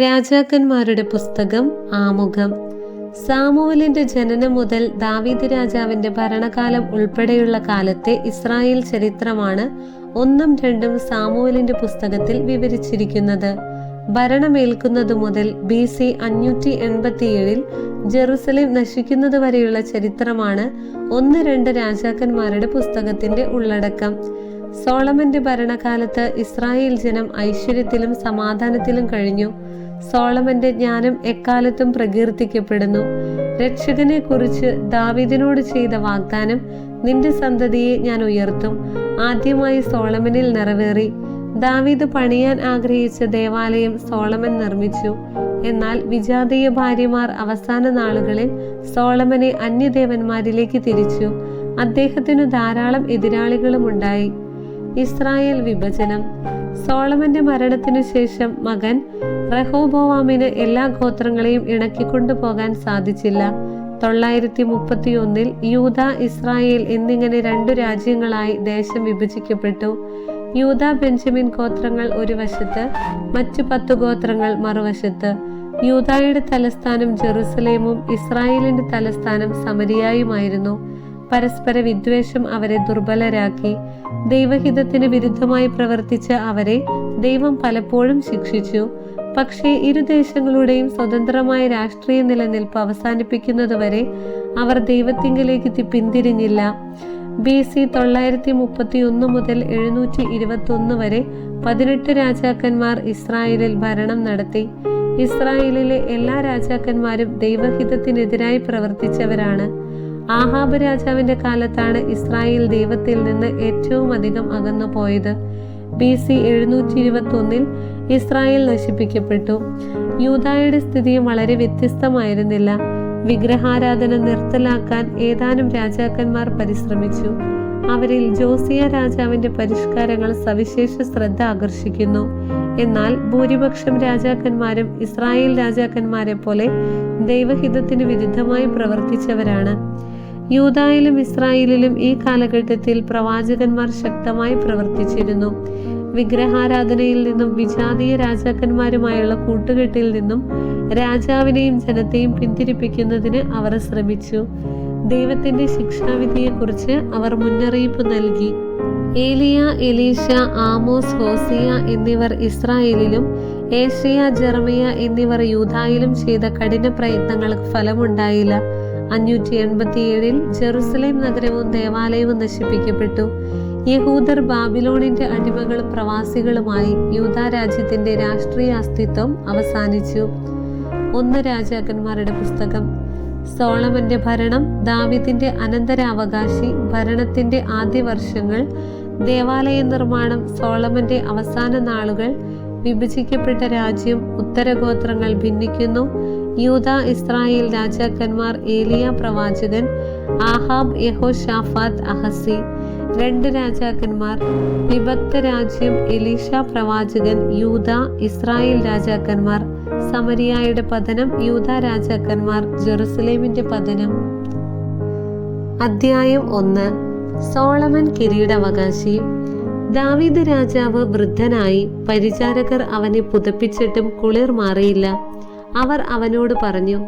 രാജാക്കന്മാരുടെ പുസ്തകം ആമുഖം. സാമുവലിന്റെ ജനനം മുതൽ ദാവീദ് രാജാവിന്റെ ഭരണകാലം ഉൾപ്പെടെയുള്ള കാലത്തെ ഇസ്രായേൽ ചരിത്രമാണ് ഒന്നും രണ്ടും സാമുവലിന്റെ പുസ്തകത്തിൽ വിവരിച്ചിരിക്കുന്നത്. ഭരണമേൽക്കുന്നതു മുതൽ ബി സി അഞ്ഞൂറ്റി എൺപത്തിയേഴിൽ ജെറുസലേം നശിക്കുന്നത് വരെയുള്ള ചരിത്രമാണ് ഒന്ന് രണ്ട് രാജാക്കന്മാരുടെ പുസ്തകത്തിന്റെ ഉള്ളടക്കം. സോളമന്റെ ഭരണകാലത്ത് ഇസ്രായേൽ ജനം ഐശ്വര്യത്തിലും സമാധാനത്തിലും കഴിഞ്ഞു. സോളമന്റെ ജ്ഞാനം എക്കാലത്തും പ്രകീർത്തിക്കപ്പെടുന്നു. രക്ഷകനെ കുറിച്ച് ദാവിദിനോട് ചെയ്ത വാഗ്ദാനം നിന്റെ സന്തതിയെ ഞാൻ ഉയർത്തും. ആദ്യമായി സോളമനിൽ നിറവേറി. ദാവീദ് പണിയാൻ ആഗ്രഹിച്ച ദേവാലയം സോളമൻ നിർമ്മിച്ചു. എന്നാൽ വിജാതീയ ഭാര്യമാർ അവസാന നാളുകളിൽ സോളമനെ അന്യദേവന്മാരിലേക്ക് തിരിച്ചു. അദ്ദേഹത്തിനു ധാരാളം എതിരാളികളും ഉണ്ടായി. ഇസ്രായേൽ വിഭജനം. സോളമന്റെ മരണത്തിനു ശേഷം മകൻ റഹോബോവാമിന് എല്ലാ ഗോത്രങ്ങളെയും ഇണക്കിക്കൊണ്ടുപോകാൻ സാധിച്ചില്ല. തൊള്ളായിരത്തി മുപ്പത്തി ഒന്നിൽ യൂത ഇസ്രായേൽ എന്നിങ്ങനെ രണ്ടു രാജ്യങ്ങളായി ദേശം വിഭജിക്കപ്പെട്ടു. യൂത ബെഞ്ചമിൻ ഗോത്രങ്ങൾ ഒരു വശത്ത് മറ്റു പത്തു ഗോത്രങ്ങൾ മറുവശത്ത്. യൂതായുടെ തലസ്ഥാനം ജെറുസലേമും ഇസ്രായേലിന്റെ തലസ്ഥാനം സമരിയായുമായിരുന്നു. പരസ്പര വിദ്വേഷം അവരെ ദുർബലരാക്കി. ദൈവഹിതത്തിന് വിരുദ്ധമായി പ്രവർത്തിച്ച അവരെ ദൈവം പലപ്പോഴും ശിക്ഷിച്ചു. പക്ഷേ ഇരു ദേശങ്ങളുടെയും സ്വതന്ത്രമായ രാഷ്ട്രീയ നിലനിൽപ്പ് അവസാനിപ്പിക്കുന്നതുവരെ അവർ ദൈവത്തിങ്കിലേക്ക് പിന്തിരിഞ്ഞില്ല. ബി സി തൊള്ളായിരത്തി മുപ്പത്തി ഒന്ന് മുതൽ എഴുന്നൂറ്റി ഇരുപത്തി ഒന്ന് വരെ പതിനെട്ട് രാജാക്കന്മാർ ഇസ്രായേലിൽ ഭരണം നടത്തി. ഇസ്രായേലിലെ എല്ലാ രാജാക്കന്മാരും ദൈവഹിതത്തിനെതിരായി പ്രവർത്തിച്ചവരാണ്. ആഹാബ് രാജാവിന്റെ കാലത്താണ് ഇസ്രായേൽ ദൈവത്തിൽ നിന്ന് ഏറ്റവും അധികം അകന്നു പോയത് ബി സി എഴുന്നൂറ്റി ഇരുപത്തി ഒന്നിൽ ഇസ്രായേൽ നശിപ്പിക്കപ്പെട്ടു. യൂതായുടെ സ്ഥിതിയും വളരെ വ്യത്യസ്തമായിരുന്നില്ല. വിഗ്രഹാരാധന നിർത്തലാക്കാൻ ഏതാനും രാജാക്കന്മാർ പരിശ്രമിച്ചു. അവരിൽ ജോസിയ രാജാവിന്റെ പരിഷ്കാരങ്ങൾ സവിശേഷ ശ്രദ്ധ ആകർഷിക്കുന്നു. എന്നാൽ ഭൂരിപക്ഷം രാജാക്കന്മാരും ഇസ്രായേൽ രാജാക്കന്മാരെ പോലെ ദൈവഹിതത്തിന് വിരുദ്ധമായി പ്രവർത്തിച്ചവരാണ്. യൂതായിലും ഇസ്രായേലിലും ഈ കാലഘട്ടത്തിൽ പ്രവാചകന്മാർ ശക്തമായി പ്രവർത്തിച്ചിരുന്നു. വിഗ്രഹാരാധനയിൽ നിന്നും വിജാതീയ രാജാക്കന്മാരുമായുള്ള കൂട്ടുകെട്ടിൽ നിന്നും രാജാവിനെയും ജനത്തെയും പിന്തിരിപ്പിക്കുന്നതിന് അവർ ശ്രമിച്ചു. ദൈവത്തിന്റെ ശിക്ഷാവിധിയെക്കുറിച്ച് അവർ മുന്നറിയിപ്പ് നൽകി. ഏലിയ എലീഷ ആമോസ് ഹോസിയ എന്നിവർ ഇസ്രായേലിലും ഏഷ്യ ജർമിയ എന്നിവർ യൂതായിലും ചെയ്ത കഠിന പ്രയത്നങ്ങൾക്ക് ഫലമുണ്ടായില്ല. അഞ്ഞൂറ്റി എൺപത്തിയേഴിൽ ജെറുസലേം നഗരവും ദേവാലയവും നശിപ്പിക്കപ്പെട്ടു. യഹൂദർ ബാബിലോണിന്റെ അടിമകളും പ്രവാസികളുമായി യൂതാ രാജ്യത്തിന്റെ രാഷ്ട്രീയ അസ്തിത്വം അവസാനിച്ചു. ഒന്ന് രാജാക്കന്മാരുടെ പുസ്തകം. സോളമന്റെ ഭരണം ദാവിദിന്റെ അനന്തരാവകാശി ഭരണത്തിന്റെ ആദ്യ വർഷങ്ങൾ ദേവാലയ നിർമ്മാണം സോളമന്റെ അവസാന നാളുകൾ വിഭജിക്കപ്പെട്ട രാജ്യം ഉത്തരഗോത്രങ്ങൾ ഭിന്നിക്കുന്നു. യൂത ഇസ്രായേൽ രാജാക്കന്മാർ ഏലിയ പ്രവാചകൻ ആഹാബ് യഹോ ഷാഫാത്ത് അഹസി. രണ്ട് രാജാക്കന്മാർ വിഭക്ത രാജ്യം എലീഷ പ്രവാചകൻ യൂത ഇസ്രായേൽ രാജാക്കന്മാർ സമരിയായുടെ പതനം യൂത രാജാക്കന്മാർ ജെറുസലേമിന്റെ പതനം. അധ്യായം ഒന്ന്. സോളമൻ കിരീടാവകാശി. ദാവീദ് രാജാവ് വൃദ്ധനായി പരിചാരകർ അവനെ പുതപ്പിച്ചിട്ടും കുളിർ മാറിയില്ല. അവർ അവനോട് പറഞ്ഞു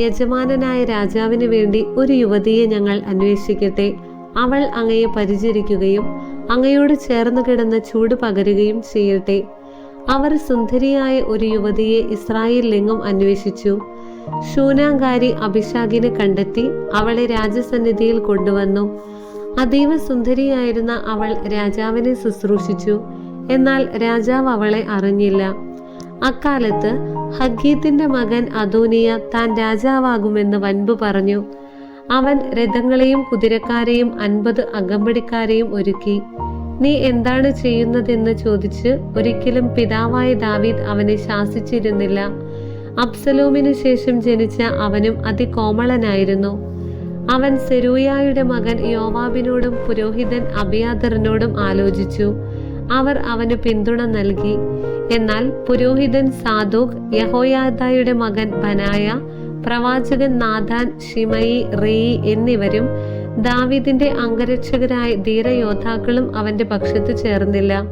യജമാനനായ രാജാവിന് വേണ്ടി ഒരു യുവതിയെ ഞങ്ങൾ അന്വേഷിക്കട്ടെ. അവൾ അങ്ങയെ പരിചരിക്കുകയും അങ്ങയോട് ചേർന്ന് കിടന്ന് ചൂട് പകരുകയും ചെയ്യട്ടെ. അവർ സുന്ദരിയായ ഒരു യുവതിയെ ഇസ്രായേലിലെങ്ങും അന്വേഷിച്ചു. ശൂനാങ്കാരി അഭിഷാഖിനെ കണ്ടെത്തി അവളെ രാജസന്നിധിയിൽ കൊണ്ടുവന്നു. അതീവ സുന്ദരിയായിരുന്ന അവൾ രാജാവിനെ ശുശ്രൂഷിച്ചു. എന്നാൽ രാജാവ് അവളെ അറിഞ്ഞില്ല. അക്കാലത്ത് ഹഗീത്തിന്റെ മകൻ അദോനിയ താൻ രാജാവാകുമെന്ന് വൻപ് പറഞ്ഞു. അവൻ രഥങ്ങളെയും കുതിരക്കാരെയും അൻപത് അകമ്പടിക്കാരെയും ഒരുക്കി. നീ എന്താണ് ചെയ്യുന്നതെന്ന് ചോദിച്ച് ഒരിക്കലും പിതാവായ ദാവീദ് അവനെ ശാസിച്ചിരുന്നില്ല. അബ്സലോമിന് ശേഷം ജനിച്ച അവനും അതികോമളനായിരുന്നു. അവൻ സെരൂയായുടെ മകൻ യോവാബിനോടും പുരോഹിതൻ അബിയാദറിനോടും ആലോചിച്ചു. അവർ അവന് പിന്തുണ നൽകി. എന്നാൽ പുരോഹിതൻ സാദോക് യഹോയാദായുടെ മകൻ ബനായ പ്രവാചകൻ നാഥാൻ ഷിമയി റേയി എന്നിവരും ദാവീദിന്റെ അംഗരക്ഷകരായ ധീരയോദ്ധാക്കളും അവന്റെ പക്ഷത്ത് ചേർന്നില്ല.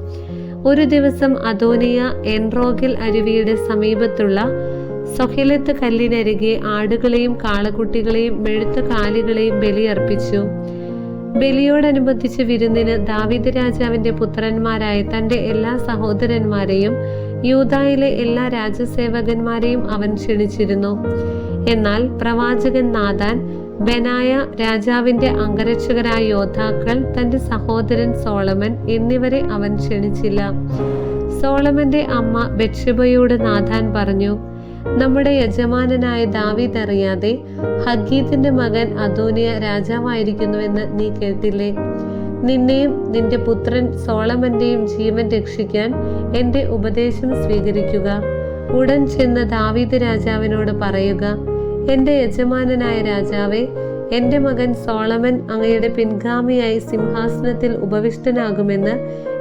ഒരു ദിവസം അദോനിയ എൻറോഗിൽ അരുവിയുടെ സമീപത്തുള്ള സൊഹിലത്ത് കല്ലിനരികെ ആടുകളെയും കാളക്കുട്ടികളെയും മെഴുത്ത കാലികളെയും ബലിയർപ്പിച്ചു. ബലിയോടനുബന്ധിച്ച് വിരുന്നിന് ദാവീദ് രാജാവിന്റെ പുത്രന്മാരായ തന്റെ എല്ലാ സഹോദരന്മാരെയും യൂതായിലെ എല്ലാ രാജസേവകന്മാരെയും അവൻ ക്ഷണിച്ചിരുന്നു. എന്നാൽ പ്രവാചകൻ നാദാൻ ബനായ രാജാവിന്റെ അംഗരക്ഷകരായ യോദ്ധാക്കൾ തന്റെ സഹോദരൻ സോളമൻ എന്നിവരെ അവൻ ക്ഷണിച്ചില്ല. സോളമന്റെ അമ്മ ബക്ഷബയോട് നാഥാൻ പറഞ്ഞു നമ്മുടെ യജമാനനായ ദാവീദ് അറിയാതെ ഹഗീത്തിന്റെ മകൻ അദോനിയ രാജാവായിരിക്കുന്നുവെന്ന് നീ കേട്ടില്ലേ? നിന്നെയും നിന്റെ പുത്രൻ സോളമന്റെയും ജീവൻ രക്ഷിക്കാൻ എന്റെ ഉപദേശം സ്വീകരിക്കുക. ഉടൻ ചെന്ന് ദാവീദ് രാജാവിനോട് പറയുക എന്റെ യജമാനനായ രാജാവെ എന്റെ മകൻ സോളമൻ അങ്ങയുടെ പിൻഗാമിയായി സിംഹാസനത്തിൽ ഉപവിഷ്ടനാകുമെന്ന്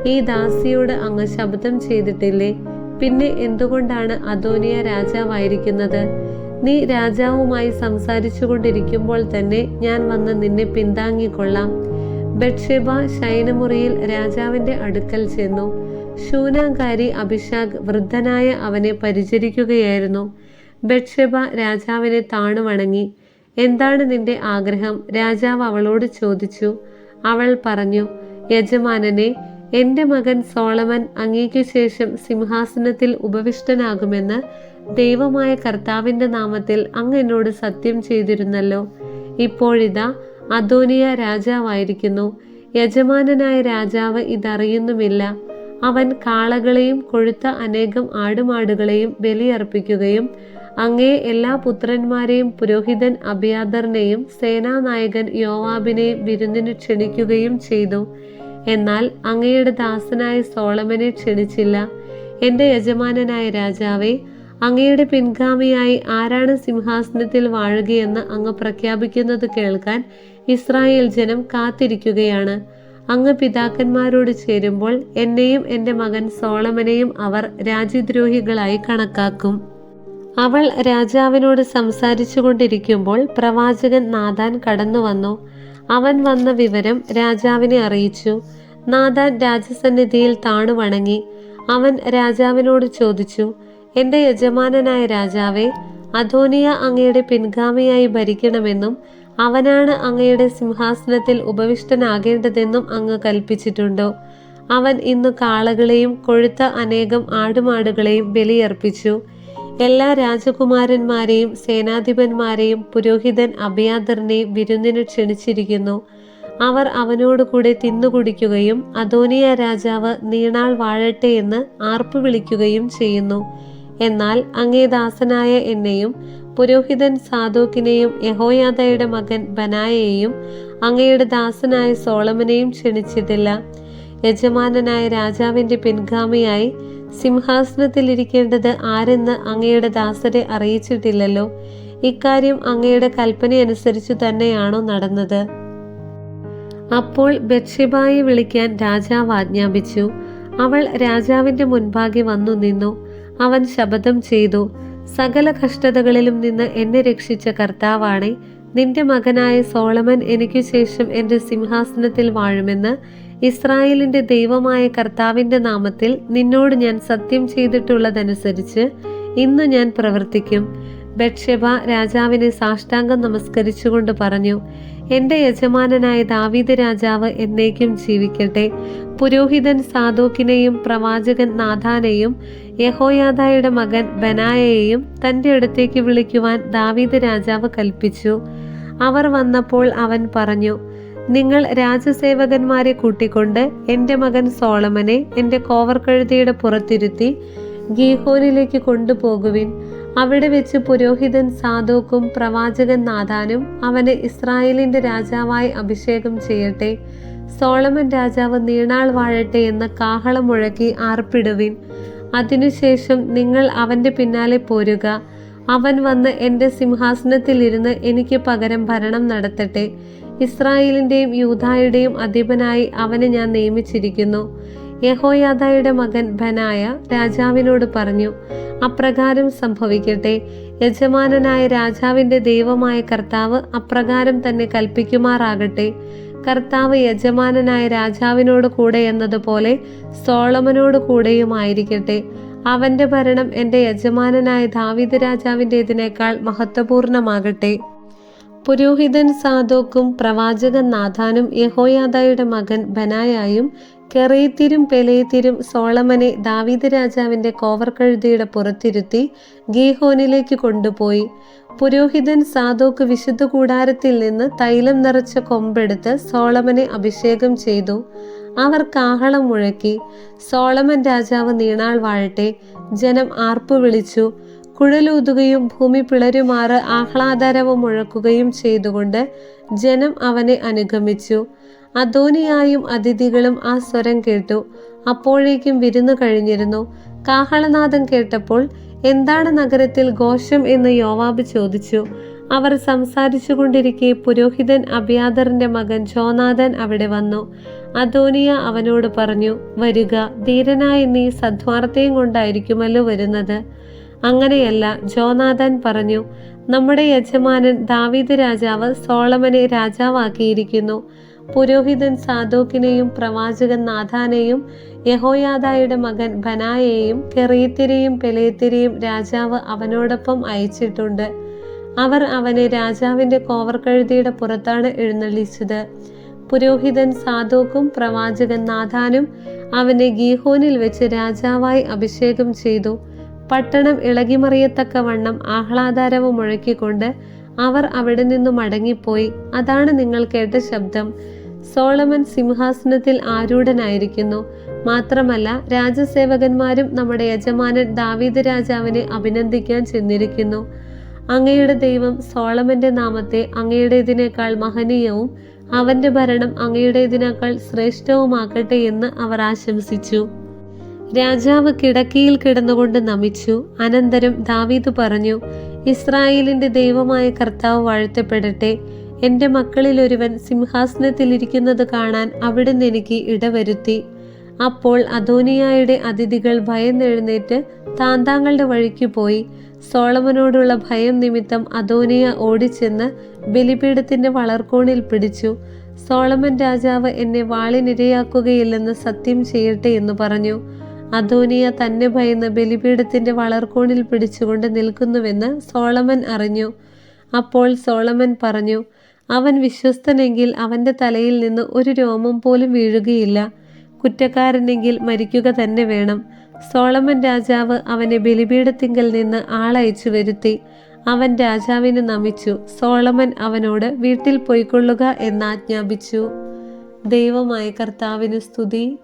ഈ ദാസിയോട് അങ്ങ് ശബ്ദം ചെയ്തിട്ടില്ലേ? പിന്നെ എന്തുകൊണ്ടാണ് അദോനിയ രാജാവായിരിക്കുന്നത്? നീ രാജാവുമായി സംസാരിച്ചു കൊണ്ടിരിക്കുമ്പോൾ തന്നെ ഞാൻ വന്ന് നിന്നെ പിന്താങ്ങിക്കൊള്ളാം. ബക്ഷേബ ശയനമുറിയിൽ രാജാവിന്റെ അടുക്കൽ ചെന്നു. ശൂനാകാരി അഭിഷാഖ് വൃദ്ധനായ അവനെ പരിചരിക്കുകയായിരുന്നു. ബത്ഷെബ രാജാവിനെ താണു വണങ്ങി എന്താണ് നിന്റെ ആഗ്രഹം? രാജാവ് അവളോട് ചോദിച്ചു. അവൾ പറഞ്ഞു യജമാനനെ എന്റെ മകൻ സോളമൻ അങ്ങേക്ക് ശേഷം സിംഹാസനത്തിൽ ഉപവിഷ്ടനാകുമെന്ന് ദൈവമായ കർത്താവിന്റെ നാമത്തിൽ അങ്ങ് എന്നോട് സത്യം ചെയ്തിരുന്നല്ലോ. ഇപ്പോഴിതാ അദോനിയ രാജാവായിരിക്കുന്നു. യജമാനനായ രാജാവ് ഇതറിയുന്നുമില്ല. അവൻ കാളകളെയും കൊഴുത്ത അനേകം ആടുമാടുകളെയും ബലിയർപ്പിക്കുകയും അങ്ങേ എല്ലാ പുത്രന്മാരെയും പുരോഹിതൻ അഭിയാദറിനെയും സേനാനായകൻ യോവാബിനെയും വിരുന്നിന് ക്ഷണിക്കുകയും ചെയ്തു. എന്നാൽ അങ്ങയുടെ ദാസനായ സോളമനെ ക്ഷണിച്ചില്ല. എന്റെ യജമാനനായ രാജാവേ അങ്ങയുടെ പിൻഗാമിയായി ആരാണ് സിംഹാസനത്തിൽ വാഴുകയെന്ന് അങ്ങ് പ്രഖ്യാപിക്കുന്നത് കേൾക്കാൻ ഇസ്രായേൽ ജനം കാത്തിരിക്കുകയാണ്. അങ്ങ് പിതാക്കന്മാരോട് ചേരുമ്പോൾ എന്നെയും എന്റെ മകൻ സോളമനെയും അവർ രാജ്യദ്രോഹികളായി കണക്കാക്കും. അവൾ രാജാവിനോട് സംസാരിച്ചു കൊണ്ടിരിക്കുമ്പോൾ പ്രവാചകൻ നാദാൻ കടന്നു വന്നു. അവൻ വന്ന വിവരം രാജാവിനെ അറിയിച്ചു. നാദാൻ രാജസന്നിധിയിൽ താണു വണങ്ങി. അവൻ രാജാവിനോട് ചോദിച്ചു എന്റെ യജമാനനായ രാജാവേ അധോനിയ അങ്ങയുടെ പിൻഗാമിയായി ഭരിക്കണമെന്നും അവനാണ് അങ്ങയുടെ സിംഹാസനത്തിൽ ഉപവിഷ്ടനാകേണ്ടതെന്നും അങ്ങ് കൽപ്പിച്ചിട്ടുണ്ടോ അവൻ ഇന്ന് കാളകളെയും കൊഴുത്ത അനേകം ആടുമാടുകളെയും ബലിയർപ്പിച്ചു. എല്ലാ രാജകുമാരന്മാരെയും സേനാധിപന്മാരെയും പുരോഹിതൻ അഭയാദറിനെയും വിരുന്നിന് ക്ഷണിച്ചിരിക്കുന്നു. അവർ അവനോടുകൂടെ തിന്നുകുടിക്കുകയും അദോനിയ രാജാവ് നീണാൾ വാഴട്ടെ എന്ന് ആർപ്പു വിളിക്കുകയും ചെയ്യുന്നു. എന്നാൽ അങ്ങേ ദാസനായ എന്നെയും പുരോഹിതൻ സാധോക്കിനെയും യഹോയാദയുടെ മകൻ ബനായയെയും അങ്ങയുടെ ദാസനായ സോളമനെയും ക്ഷണിച്ചിട്ടില്ല. യജമാനനായ രാജാവിന്റെ പിൻഗാമിയായി സിംഹാസനത്തിൽ ഇരിക്കേണ്ടത് ആരെന്ന് അങ്ങയുടെ ദാസരെ അറിയിച്ചിട്ടില്ലല്ലോ. ഇക്കാര്യം അങ്ങയുടെ കൽപ്പനയനുസരിച്ചു തന്നെയാണോ നടന്നത്. അപ്പോൾ ബക്ഷിബായി വിളിക്കാൻ രാജാവ് ആജ്ഞാപിച്ചു. അവൾ രാജാവിന്റെ മുൻപാകെ വന്നു നിന്നു. അവൻ ശപഥം ചെയ്തു. സകല കഷ്ടതകളിലും നിന്ന് എന്നെ രക്ഷിച്ച കർത്താവാണെ. നിന്റെ മകനായ സോളമൻ എനിക്കു ശേഷം എന്റെ സിംഹാസനത്തിൽ വാഴുമെന്ന് ഇസ്രായേലിന്റെ ദൈവമായ കർത്താവിന്റെ നാമത്തിൽ നിന്നോട് ഞാൻ സത്യം ചെയ്തിട്ടുള്ളതനുസരിച്ച് ഇന്ന് ഞാൻ പ്രവർത്തിക്കും. ബക്ഷബ രാജാവിനെ സാഷ്ടാംഗം നമസ്കരിച്ചുകൊണ്ട് പറഞ്ഞു എന്റെ യജമാനനായ ദാവീദ് രാജാവ് എന്നേക്കും ജീവിക്കട്ടെ. പുരോഹിതൻ സാദോക്കിനെയും പ്രവാചകൻ നാഥാനെയും യഹോയാദായുടെ മകൻ ബനായയെയും തന്റെ അടുത്തേക്ക് വിളിക്കുവാൻ ദാവീദ് രാജാവ് കൽപ്പിച്ചു. അവർ വന്നപ്പോൾ അവൻ പറഞ്ഞു നിങ്ങൾ രാജസേവകന്മാരെ കൂട്ടിക്കൊണ്ട് എന്റെ മകൻ സോളമനെ എന്റെ കോവർക്കഴുതിയുടെ പുറത്തിരുത്തി ഗീഹോനിലേക്ക് കൊണ്ടുപോകുവിൻ. അവിടെ വെച്ച് പുരോഹിതൻ സാധോക്കും പ്രവാചകൻ നാഥാനും അവനെ ഇസ്രായേലിന്റെ രാജാവായി അഭിഷേകം ചെയ്യട്ടെ. സോളമൻ രാജാവ് നീണാൾ വാഴട്ടെ എന്ന കാഹളം മുഴക്കി ആർപ്പിടുവിൻ. അതിനുശേഷം നിങ്ങൾ അവന്റെ പിന്നാലെ പോരുക. അവൻ വന്ന് എന്റെ സിംഹാസനത്തിലിരുന്ന് എനിക്ക് പകരം ഭരണം നടത്തട്ടെ. ഇസ്രായേലിന്റെയും യൂതായുടെയും അധിപനായി അവനെ ഞാൻ നിയമിച്ചിരിക്കുന്നു. യഹോയാദായുടെ മകൻ ബനായ രാജാവിനോട് പറഞ്ഞു അപ്രകാരം സംഭവിക്കട്ടെ. യജമാനനായ രാജാവിന്റെ ദൈവമായ കർത്താവ് അപ്രകാരം തന്നെ കൽപ്പിക്കുമാറാകട്ടെ. കർത്താവ് യജമാനനായ രാജാവിനോട് കൂടെ എന്നതുപോലെ സോളമനോട് കൂടെയുമായിരിക്കട്ടെ അവന്റെ ഭരണം എന്റെ യജമാനനായ ദാവീദ് രാജാവിന്റെതിനേക്കാൾ മഹത്വപൂർണമാകട്ടെ. പുരോഹിതൻ സാദോക്കും പ്രവാചകൻ നാഥാനും യഹോയാദായുടെ മകൻ ബനായായും കെറേത്തിരും പെലേത്തിരും സോളമനെ ദാവീദ് രാജാവിന്റെ കോവർക്കഴുതിയുടെ പുറത്തിരുത്തി ഗീഹോനിലേക്ക് കൊണ്ടുപോയി. പുരോഹിതൻ സാദോക്ക് വിശുദ്ധ കൂടാരത്തിൽ നിന്ന് തൈലം നിറച്ച കൊമ്പെടുത്ത് സോളമനെ അഭിഷേകം ചെയ്തു. അവർ കാഹളം മുഴക്കി. സോളമൻ രാജാവ് നീണാൾ വാഴട്ടെ. ജനം ആർപ്പു വിളിച്ചു കുഴലൂതുകയും ഭൂമി പിളരുമാറ് ആഹ്ലാദരവും മുഴക്കുകയും ചെയ്തുകൊണ്ട് ജനം അവനെ അനുഗമിച്ചു. അധോനിയായും അതിഥികളും ആ സ്വരം കേട്ടു. അപ്പോഴേക്കും വിരുന്നു കഴിഞ്ഞിരുന്നു. കാഹളനാദം കേട്ടപ്പോൾ എന്താണ് നഗരത്തിൽ ഘോഷം എന്ന് യോവാബ് ചോദിച്ചു. അവർ സംസാരിച്ചു കൊണ്ടിരിക്കെ പുരോഹിതൻ അബിയാദറിന്റെ മകൻ ജോനാഥൻ അവിടെ വന്നു. അദോനിയ അവനോട് പറഞ്ഞു വരിക ധീരനായ നീ സദ്വാർത്തയും കൊണ്ടായിരിക്കുമല്ലോ വരുന്നത്. അങ്ങനെയല്ല ജോനാഥൻ പറഞ്ഞു നമ്മുടെ യജമാനൻ ദാവീദ് രാജാവ് സോളമനെ രാജാവാക്കിയിരിക്കുന്നു. പുരോഹിതൻ സാദോക്കിനെയും പ്രവാചകൻ നാഥാനെയും യഹോയാദായുടെ മകൻ ബനായെയും കെറിയത്തിരെയും പെലേത്തിരെയും രാജാവ് അവനോടൊപ്പം അയച്ചിട്ടുണ്ട്. അവർ അവനെ രാജാവിന്റെ കോവർക്കഴുതിയുടെ പുറത്താണ് എഴുന്നള്ളിച്ചത്. പുരോഹിതൻ സാധോക്കും പ്രവാചകൻ നാഥാനും അവനെ ഗീഹോനിൽ വെച്ച് രാജാവായി അഭിഷേകം ചെയ്തു. പട്ടണം ഇളകിമറിയത്തക്കവണ്ണം ആഹ്ലാദാരവ് മുഴക്കിക്കൊണ്ട് അവർ അവിടെ നിന്നു മടങ്ങിപ്പോയി. അതാണ് നിങ്ങൾ കേട്ട ശബ്ദം. സോളമൻ സിംഹാസനത്തിൽ ആരൂഢനായിരിക്കുന്നു. മാത്രമല്ല രാജസേവകന്മാരും നമ്മുടെ യജമാനൻ ദാവീദ് രാജാവിനെ അഭിനന്ദിക്കാൻ ചെന്നിരിക്കുന്നു. അങ്ങയുടെ ദൈവം സോളമന്റെ നാമത്തെ അങ്ങയുടേതിനേക്കാൾ മഹനീയവും അവന്റെ ഭരണം അങ്ങയുടേതിനേക്കാൾ ശ്രേഷ്ഠവുമാക്കട്ടെ എന്ന് അവർ ആശംസിച്ചു. രാജാവ് കിടക്കിയിൽ കിടന്നുകൊണ്ട് നമിച്ചു. അനന്തരം ദാവീദ് പറഞ്ഞു ഇസ്രായേലിന്റെ ദൈവമായ കർത്താവ് വാഴ്ത്തപ്പെടട്ടെ. എന്റെ മക്കളിൽ ഒരുവൻ സിംഹാസനത്തിലിരിക്കുന്നത് കാണാൻ അവിടുന്ന് എനിക്ക് ഇടവരുത്തി. അപ്പോൾ അദോനിയായുടെ അതിഥികൾ ഭയന്നെഴുന്നേറ്റ് താന്താങ്ങളുടെ വഴിക്ക് പോയി. സോളമനോടുള്ള ഭയം നിമിത്തം അദോനിയ ഓടിച്ചെന്ന് ബലിപീഠത്തിന്റെ വളർക്കോണിൽ പിടിച്ചു. സോളമൻ രാജാവ് എന്നെ വാളിനിരയാക്കുകയില്ലെന്ന് സത്യം ചെയ്യട്ടെ എന്ന് പറഞ്ഞു. അദോനിയ തന്നെ ഭയന്ന് ബലിപീഠത്തിന്റെ വളർക്കോണിൽ പിടിച്ചുകൊണ്ട് നിൽക്കുന്നുവെന്ന് സോളമൻ അറിഞ്ഞു. അപ്പോൾ സോളമൻ പറഞ്ഞു അവൻ വിശ്വസ്തനെങ്കിൽ അവന്റെ തലയിൽ നിന്ന് ഒരു രോമം പോലും വീഴുകയില്ല. കുറ്റക്കാരനെങ്കിൽ മരിക്കുക തന്നെ വേണം. സോളമൻ രാജാവ് അവനെ ബലിപീഠത്തിങ്കൽ നിന്ന് ആളയച്ചു വരുത്തി. അവൻ രാജാവിന് നമിച്ചു. സോളമൻ അവനോട് വീട്ടിൽ പോയിക്കൊള്ളുക എന്നാജ്ഞാപിച്ചു ദൈവമായ കർത്താവിന് സ്തുതി.